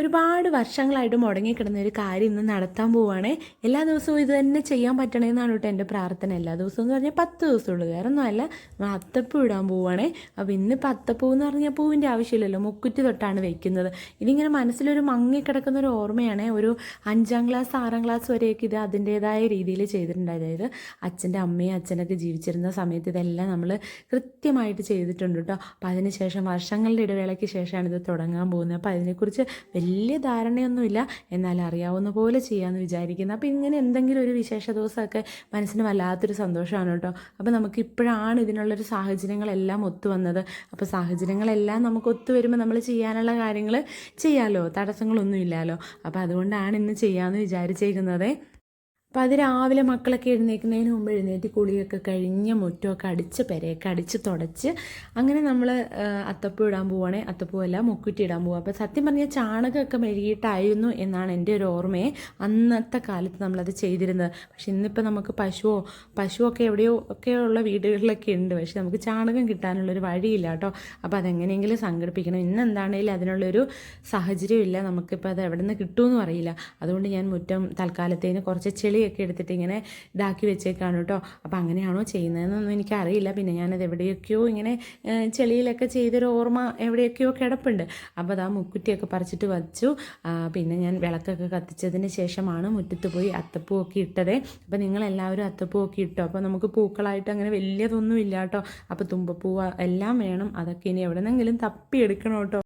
ഒരുപാട് വർഷങ്ങളായിട്ട് മുടങ്ങിക്കിടന്ന ഒരു കാര്യം ഇന്ന് നടത്താൻ പോവുകയാണ് എല്ലാ ദിവസവും ഇത് തന്നെ ചെയ്യാൻ പറ്റണമെന്നാണ് കേട്ടോ എന്റെ പ്രാർത്ഥന. എല്ലാ ദിവസവും എന്ന് പറഞ്ഞാൽ പത്ത് ദിവസമുള്ളൂ. വേറെ ഒന്നുമല്ല നമ്മൾ അത്തപ്പൂ ഇടാൻ പോവുകയാണ് അപ്പോൾ ഇന്ന് അത്തപ്പൂ എന്ന് പറഞ്ഞാൽ പൂവിന്റെ ആവശ്യമില്ലല്ലോ മുക്കുറ്റി തൊട്ടാണ് വെക്കുന്നത്. ഇതിങ്ങനെ മനസ്സിലൊരു മങ്ങിക്കിടക്കുന്ന ഒരു ഓർമ്മയാണ്. ഒരു അഞ്ചാം ക്ലാസ് ആറാം ക്ലാസ് വരെയൊക്കെ ഇത് അതിന്റേതായ രീതിയിൽ ചെയ്തിട്ടുണ്ട്. അതായത് അച്ഛന്റെ അമ്മയും അച്ഛനൊക്കെ ജീവിച്ചിരുന്ന സമയത്ത് ഇതെല്ലാം നമ്മൾ കൃത്യമായിട്ട് ചെയ്തിട്ടുണ്ട് കേട്ടോ. അപ്പോൾ അതിനുശേഷം വർഷങ്ങളുടെ ഇടവേളയ്ക്ക് ശേഷമാണ് ഇത് തുടങ്ങാൻ പോകുന്നത്. അപ്പോൾ അതിനെക്കുറിച്ച് വലിയ ധാരണയൊന്നുമില്ല. എന്നാൽ അറിയാവുന്ന പോലെ ചെയ്യാമെന്ന് വിചാരിക്കുന്നത് അപ്പോൾ ഇങ്ങനെ എന്തെങ്കിലും ഒരു വിശേഷ ദിവസമൊക്കെ മനസ്സിന് വല്ലാത്തൊരു സന്തോഷമാണ് കേട്ടോ. അപ്പോൾ നമുക്ക് ഇപ്പോഴാണ് ഇതിനുള്ളൊരു സാഹചര്യങ്ങളെല്ലാം ഒത്തു വന്നത്. അപ്പോൾ സാഹചര്യങ്ങളെല്ലാം നമുക്ക് ഒത്തു വരുമ്പോൾ നമ്മൾ ചെയ്യാനുള്ള കാര്യങ്ങൾ ചെയ്യാമല്ലോ തടസ്സങ്ങളൊന്നും ഇല്ലല്ലോ അപ്പോൾ അതുകൊണ്ടാണ് ഇന്ന് ചെയ്യാമെന്ന് വിചാരിച്ചേക്കുന്നത്. അപ്പോൾ അത് രാവിലെ മക്കളൊക്കെ എഴുന്നേൽക്കുന്നതിന് മുമ്പ് എഴുന്നേറ്റ് കുളിയൊക്കെ കഴിഞ്ഞ് മുറ്റമൊക്കെ അടിച്ച് പെരയൊക്കെ അടിച്ച് തുടച്ച് അങ്ങനെ നമ്മൾ അത്തപ്പൂ ഇടാൻ പോവുകയാണെ അത്തപ്പൂ അല്ല മുക്കുറ്റി ഇടാൻ പോവുക അപ്പോൾ സത്യം പറഞ്ഞാൽ ചാണകമൊക്കെ മെഴുകിയിട്ടായിരുന്നു എന്നാണ് എന്റെ ഒരു ഓർമ്മയെ. അന്നത്തെ കാലത്ത് നമ്മളത് ചെയ്തിരുന്നത്. പക്ഷെ ഇന്നിപ്പോൾ നമുക്ക് പശുവോ പശുവൊക്കെ എവിടെയോ ഒക്കെ ഉള്ള വീടുകളിലൊക്കെ ഉണ്ട്. പക്ഷെ നമുക്ക് ചാണകം കിട്ടാനുള്ളൊരു വഴിയില്ല കേട്ടോ. അപ്പോൾ അതെങ്ങനെയെങ്കിലും സംഘടിപ്പിക്കണം. ഇന്ന് എന്താണെങ്കിലും അതിനുള്ളൊരു സാഹചര്യമില്ല. നമുക്കിപ്പോൾ അത് എവിടെ നിന്ന് കിട്ടുമെന്നും അറിയില്ല. അതുകൊണ്ട് ഞാൻ മുറ്റം തൽക്കാലത്തേന് കുറച്ച് ചെളിയൊക്കെ എടുത്തിട്ട് ഇങ്ങനെ ഇതാക്കി വെച്ചേക്കാണ് കേട്ടോ. അപ്പോൾ അങ്ങനെയാണോ ചെയ്യുന്നതെന്നൊന്നും എനിക്കറിയില്ല. പിന്നെ ഞാനത് എവിടെയൊക്കെയോ ഇങ്ങനെ ചെളിയിലൊക്കെ ചെയ്തൊരു ഓർമ്മ എവിടെയൊക്കെയോ കിടപ്പുണ്ട്. അപ്പോൾ അത് ആ മുക്കുറ്റിയൊക്കെ പറിച്ചിട്ട് വച്ചു. പിന്നെ ഞാൻ വിളക്കൊക്കെ കത്തിച്ചതിന് ശേഷമാണ് മുറ്റത്ത് പോയി അത്തപ്പൂവൊക്കെ ഇട്ടത്. അപ്പോൾ നിങ്ങളെല്ലാവരും അത്തപ്പൂവൊക്കെ ഇട്ടോ? അപ്പോൾ നമുക്ക് പൂക്കളായിട്ട് അങ്ങനെ വലിയതൊന്നും ഇല്ല കേട്ടോ. അപ്പോൾ തുമ്പപ്പൂവ എല്ലാം വേണം. അതൊക്കെ ഇനി എവിടെന്നെങ്കിലും തപ്പി എടുക്കണം കേട്ടോ.